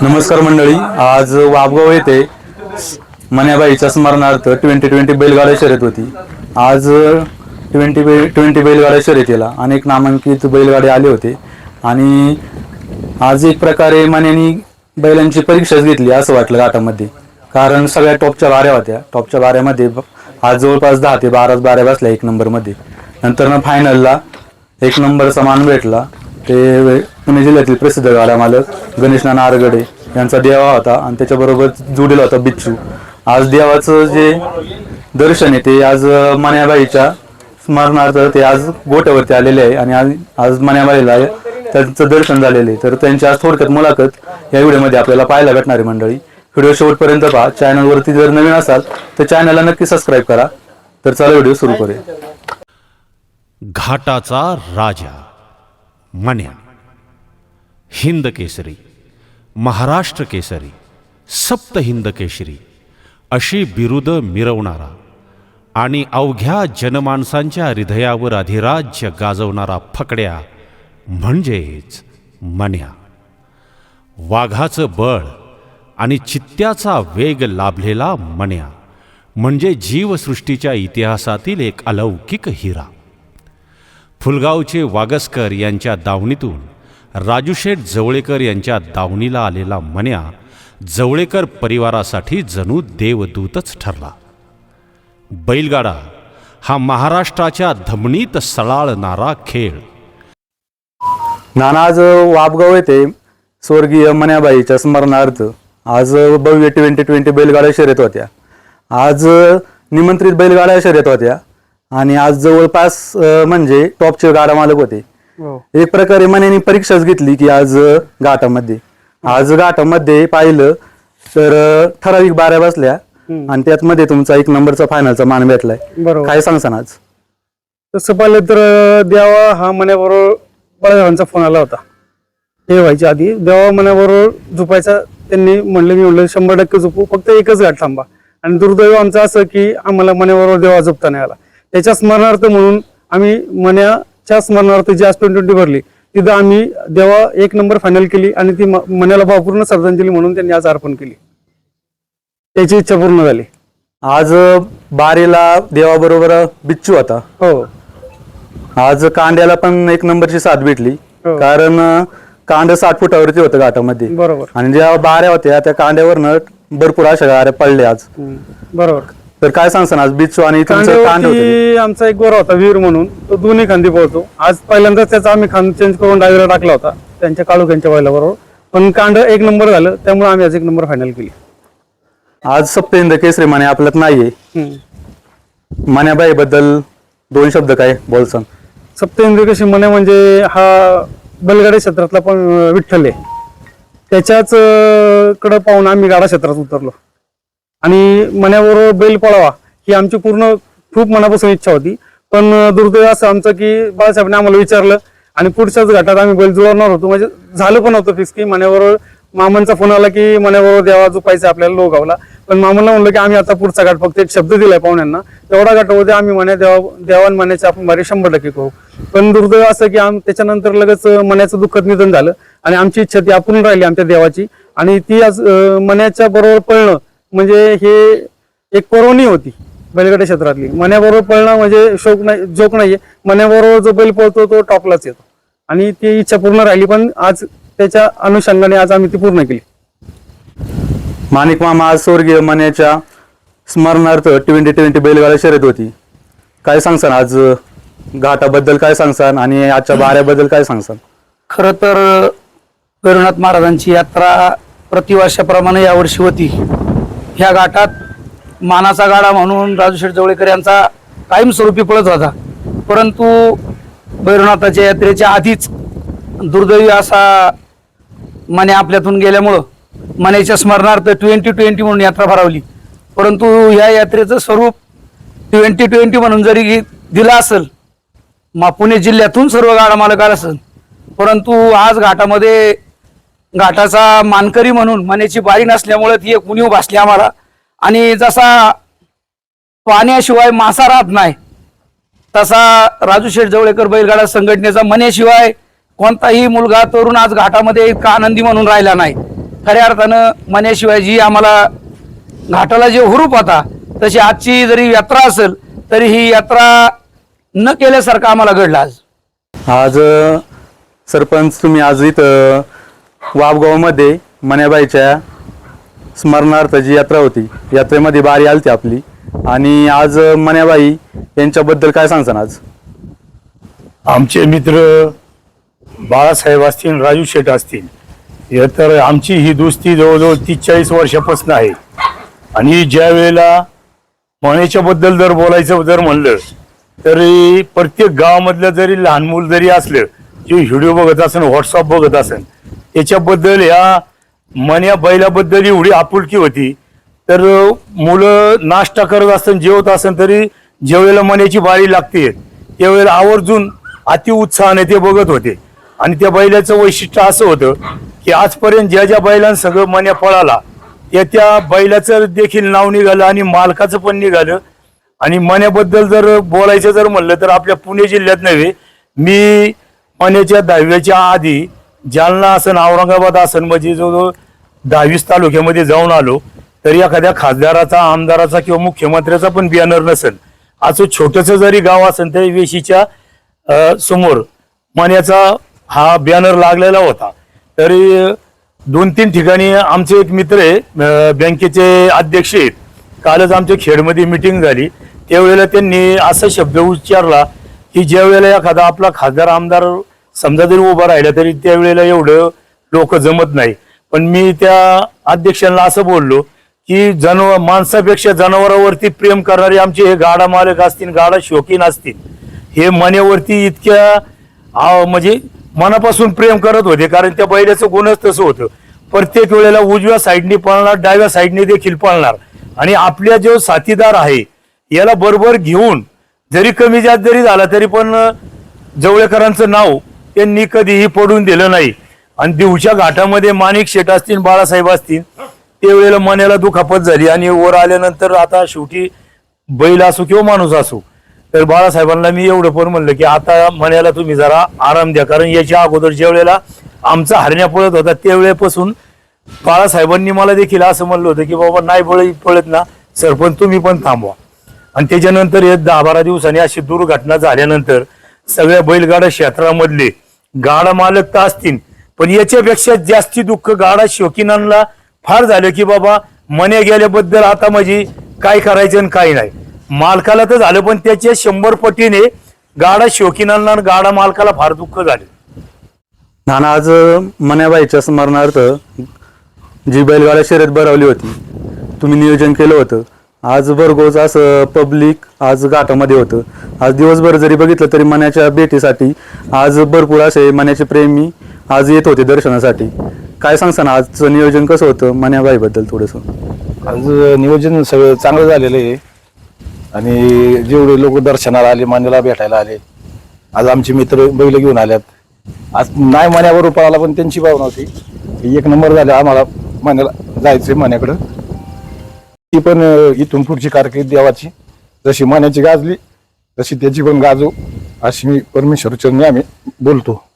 नमस्कार मंडळी आज वाबगाव येथे मन्याबाईच्या स्मरणार्थ ट्वेंटी ट्वेंटी बैलगाडा शर्यत होती. आज ट्वेंटी बे ट्वेंटी बैलगाडा शर्यतीला अनेक नामांकित बैलगाडे आले होते. आणि आज एक प्रकारे मन्यानी बैलांची परीक्षाच घेतली असं वाटलं घाटामध्ये कारण सगळ्या टॉपच्या बाऱ्या होत्या. टॉपच्या बाऱ्यामध्ये आज जवळपास दहा ते बाराच बाऱ्या बसल्या एक नंबरमध्ये. नंतर ना फायनलला एक नंबरचा मान भेटला. ते पुणे जिल्ह्यातील प्रसिद्ध गाडा मालक गणेश नाना आरगडे यांचा देवा होता आणि त्याच्याबरोबर जुडेला होता बिच्छू. आज देवाचं जे दर्शन आहे ते आज मान्याबाईच्या मन्याबाईच्या स्मरणार्थ ते आज गोट्यावरती आलेले आहे आणि आज आज मन्याबाईला त्यांचं दर्शन झालेलं आहे. तर त्यांची आज थोडक्यात मुलाखत या व्हिडिओमध्ये आपल्याला पाहायला भेटणार आहे मंडळी. व्हिडिओ शेवटपर्यंत पहा. चॅनलवरती जर नवीन असाल तर चॅनलला नक्की सबस्क्राईब करा. तर चला व्हिडिओ सुरू करूया. घाटाचा राजा. मन्या हिंद केसरी महाराष्ट्र केसरी सप्त हिंद केसरी अशी बिरुद मिरवणारा आणि अवघ्या जनमानसांच्या हृदयावर अधिराज्य गाजवणारा फकड्या म्हणजेच मन्या वाघाचं बळ आणि चित्त्याचा वेग लाभलेला मन्या म्हणजे जीवसृष्टीच्या इतिहासातील एक अलौकिक हिरा फुलगावचे वागसकर यांच्या दावणीतून राजूशेठ जवळेकर यांच्या दावणीला आलेला मन्या जवळेकर परिवारासाठी जणू देवदूतच ठरला. बैलगाडा हा महाराष्ट्राच्या धमनीत सळाळणारा खेळ. नाना आज वाबगाव येथे स्वर्गीय मन्याबाईच्या स्मरणार्थ आज भव्य ट्वेंटी ट्वेंटी बैलगाड्या शर्यत होत्या. आज निमंत्रित बैलगाड्या शर्यत होत्या. आणि आज जवळपास अं, म्हणजे टॉपचे गाडा मालक होते. एक प्रकारे मन्यानी परीक्षाच घेतली की आज अं, घाटामध्ये. आज घाटामध्ये पाहिलं तर अं, ठराविक बाऱ्या बसल्या आणि त्यात मध्ये तुमचा एक नंबरचा फायनलचा मान भेटलाय. बरोबर. काय सांगसान आज? तसं पाहिलं तर अं, देवा हा मण्याबरोबर बळासाहेबांचा फोन आला होता. हे व्हायच्या आधी देवा मण्याबरोबर झोपायचा त्यांनी म्हणलं मी म्हणलं शंभर टक्के झोपू. फक्त एकच गाठ थांबा. आणि दुर्दैव आमचं असं की आम्हाला मण्याबरोबर देवा झोपता नाही आला. त्याच्या स्मरणार्थ म्हणून आम्ही मण्याच्या स्मरणार्थ जी आज ट्वेंटी ट्वेंटी भरली तिथं आम्ही देवा एक नंबर फायनल केली आणि ती म- मण्याला भावपूर्ण श्रद्धांजली म्हणून त्यांनी आज अर्पण केली. त्याची इच्छा पूर्ण झाली. आज बारीला देवाबरोबर बिच्चू होता. हो. आज कांड्याला पण एक नंबरची साथ भेटली. हो. कारण कांड साठ फुटावरती होतं घाटामध्ये. बरोबर. आणि ज्या बाऱ्या होत्या त्या कांड्यावरनं भरपूर अशा गाड्या पडल्या आज. बरोबर. तर काय सांगसान आज बिच्चू आणि तुमचं कांड होतं कांड्यावरती आमचा एक गोरा होता वीर म्हणून. तो दोन्ही खांदी पळतो. आज पहिल्यांदाच त्याचा आम्ही खांद चेंज करून डावीला टाकला होता त्यांच्या काळोख्यांच्या बैला बरोबर पण कांड एक नंबर झालं त्यामुळे आम्ही आज एक नंबर फायनल केली. आज सप्तेंद्र केसरी म्हणे आपल्यात नाहीये. हम्म. मान्याबाई बद्दल दोन शब्द काय बोल सांग सप्तेंद्र कशी म्हणे म्हणजे हा बैलगाडी क्षेत्रातला पण अं, विठ्ठल आहे. त्याच्याच अं, कडं पाहून आम्ही गाडा क्षेत्रात उतरलो. आणि मण्याबरोबर बैल पळावा ही आमची पूर्ण खूप मनापासून इच्छा होती. पण दुर्दैव असं आमचं की बाळासाहेबांनी आम्हाला विचारलं आणि पुढच्याच घाटात आम्ही बैल जुळवणार होतो. म्हणजे झालं पण होतं फिक्स की मण्याबरोबर मामांचा फोन आला की मण्याबरोबर देवा झोपायचं आपल्याला लोगावला. पण मामाला म्हणलं की आम्ही आता पुढचा घाट फक्त एक शब्द दिलाय पाहुण्यांना. तेवढा होते आम्ही म्हणे देवा देवान मण्याचे आपण बारी शंभर टक्के करू. पण दुर्दैव असं की आम त्याच्यानंतर लगेच अं, मण्याचं दुःखद निधन झालं. आणि आमची इच्छा ती आपण राहिली आमच्या देवाची. आणि ती आज अं, मण्याच्या बरोबर पळणं म्हणजे हे एक पर्वणी होती बैलगाडी क्षेत्रातली. मण्याबरोबर पळणं म्हणजे शोक नाही जोक नाहीये. मण्याबरोबर जो बैल पळतो तो टॉपलाच येतो. आणि ती इच्छा पूर्ण राहिली पण आज त्याच्या अनुषंगाने आज आम्ही ती पूर्ण केली. माणिक मामा आज स्वर्गीय मन्याच्या स्मरणार्थ ट्वेंटी ट्वेंटी बैलगाडा शर्यत होती. काय सांगसान आज घाटाबद्दल काय सांगसान आणि आजच्या बाऱ्याबद्दल काय सांगसान? खरं तर भैरवनाथ महाराजांची यात्रा प्रतिवर्षाप्रमाणे यावर्षी होती. ह्या घाटात मानाचा गाडा म्हणून राजूशेठ जवळेकर यांचा कायमस्वरूपी पळत होता. परंतु भैरवनाथाच्या यात्रेच्या आधीच दुर्दैवी असा मने आपल्यातून गेल्यामुळं मनेच्या स्मरणार्थ ट्वेंटी ट्वेंटी म्हणून यात्रा भरावली. परंतु ह्या यात्रेचं स्वरूप ट्वेंटी ट्वेंटी म्हणून जरी दिलं असेल मा पुणे जिल्ह्यातून सर्व गाडा मालक आला असेल परंतु आज घाटामध्ये घाटाचा मानकरी म्हणून मनेची बारी नसल्यामुळे ती एक उणीव भासली आम्हाला. आणि जसा पाण्याशिवाय मासा राहत नाही तसा राजू शेठ जवळेकर बैलगाडा संघटनेचा मनेशिवाय कोणताही मुलगा तरुण आज घाटामध्ये इतका आनंदी म्हणून राहिला नाही. खऱ्या अर्थानं मण्याशिवाय जी आम्हाला घाटाला जे हुरूप होता तशी आजची जरी यात्रा असेल तरी ही यात्रा न केल्यासारखं आम्हाला घडलं आज. आज सरपंच तुम्ही आज इथं वाबगावमध्ये मण्याबाईच्या स्मरणार्थ जी यात्रा होती यात्रेमध्ये बारी आलती आपली. आणि आज मण्याबाई यांच्याबद्दल काय सांगसान आज? आमचे मित्र बाळासाहेब असतील राजू शेठ असतील हे तर आमची ही दोस्ती जवळजवळ तीस चाळीस वर्षापासून आहे. आणि ज्या वेळेला बद्दल जर बोलायचं जर म्हणलं तरी प्रत्येक गावामधलं जरी लहान मूल जरी असलं जे व्हिडिओ बघत असेल व्हॉट्सअप बघत असेल त्याच्याबद्दल या मन्या बैलाबद्दल एवढी आपुलकी होती. तर मुलं नाश्ता करत असताना जेवत असेल तरी ज्यावेळेला मण्याची बाळी लागते. त्यावेळेला आवर्जून अतिउत्साहाने ते बघत होते. आणि त्या बैलाचं वैशिष्ट्य असं होतं की आजपर्यंत ज्या ज्या बैलांना सगळं मन्या पळाला त्या त्या बैलाचं देखील नाव निघालं आणि मालकाचं पण निघालं. आणि मण्याबद्दल जर बोलायचं जर म्हणलं तर आपल्या पुणे जिल्ह्यात नव्हे मी मण्याच्या दहाव्याच्या आधी जालना असन औरंगाबाद असन म्हणजे जो दहावीस तालुक्यामध्ये जाऊन आलो तरी एखाद्या खासदाराचा आमदाराचा किंवा मुख्यमंत्र्याचा पण बॅनर नसेल. असं छोटस जरी गाव असेल तरी वेशीच्या समोर मान्याचा हा बॅनर लागलेला होता. तरी दोन तीन ठिकाणी आमचे एक मित्र आहे बँकेचे अध्यक्ष आहेत. कालच आमच्या खेडमध्ये मिटिंग झाली. त्यावेळेला त्यांनी असा शब्द उच्चारला की ज्या वेळेला एखादा आपला खासदार आमदार समजा जरी उभा राहिला तरी त्यावेळेला एवढं लोक जमत नाही. पण मी त्या अध्यक्षांना असं बोललो की जनावर माणसापेक्षा जनावरावरती प्रेम करणारे आमचे हे गाडा मालक असतील गाडा शौकीन असतील हे मनेवरती इतक्या म्हणजे मनापासून प्रेम करत होते कारण त्या बैलाचं गुणच तसं होतं. प्रत्येक वेळेला उजव्या साईडने पळणार डाव्या साईडने देखील पळणार. आणि आपल्या जो साथीदार आहे याला बरोबर घेऊन जरी कमी जास्त जरी झाला तरी पण जवळेकरांचं नाव त्यांनी कधीही पडून दिलं नाही. आणि दिवच्या घाटामध्ये माणिक शेट असतील बाळासाहेब असतील त्यावेळेला मनाला दुखापत झाली आणि वर आल्यानंतर आता शेवटी बैल असो किंवा माणूस असो तर बाळासाहेबांना मी एवढं पण म्हणलं की आता मनाला तुम्ही जरा आराम द्या. कारण याच्या अगोदर ज्या वेळेला आमचा हरण्या पळत होता त्यावेळेपासून बाळासाहेबांनी मला देखील असं म्हणलं होतं की बाबा नाही पळ पळत ना सरपंच तुम्ही पण थांबवा. आणि त्याच्यानंतर हे दहा बारा दिवसांनी अशी दुर्घटना झाल्यानंतर सगळ्या बैलगाडा क्षेत्रामधले गाडा मालक तर असतील. पण याच्यापेक्षा जास्ती दुःख गाडा शौकीनांना फार झालं की बाबा मने गेल्याबद्दल आता म्हणजे काय करायचं आणि काय नाही. मालकाला तर झालं पण त्याच्या शंभर पटीने गाडा शौकीनांना आणि गाडा मालकाला फार दुःख झाले. नाना आज मन्याबाईच्या स्मरणार्थ जी बैलगाडा शर्यत भरवली होती तुम्ही नियोजन केलं होतं. आज भरघोस असं पब्लिक आज घाटामध्ये होतं. आज दिवसभर जरी बघितलं तरी मण्याच्या भेटीसाठी आज भरपूर असे मण्याचे प्रेमी आज येत होते दर्शनासाठी. काय सांगसान आजचं नियोजन कसं होतं मण्याबाईबद्दल थोडंसं? आज नियोजन सगळं चांगलं झालेलं आहे. आणि जेवढे लोक दर्शनाला आले मान्याला भेटायला आले आज आमचे मित्र बैल घेऊन आल्यात. आज नाही मान्यावर आला पण त्यांची भावना होती. एक नंबर झाला आम्हाला मान्याला जायचं मान्याकडं. ती पण अं, इथून पुढची कारकीर्द देवाची. जशी मान्याची गाजली तशी त्याची पण गाजू. अशी मी परमेश्वर चरणी आम्ही बोलतो.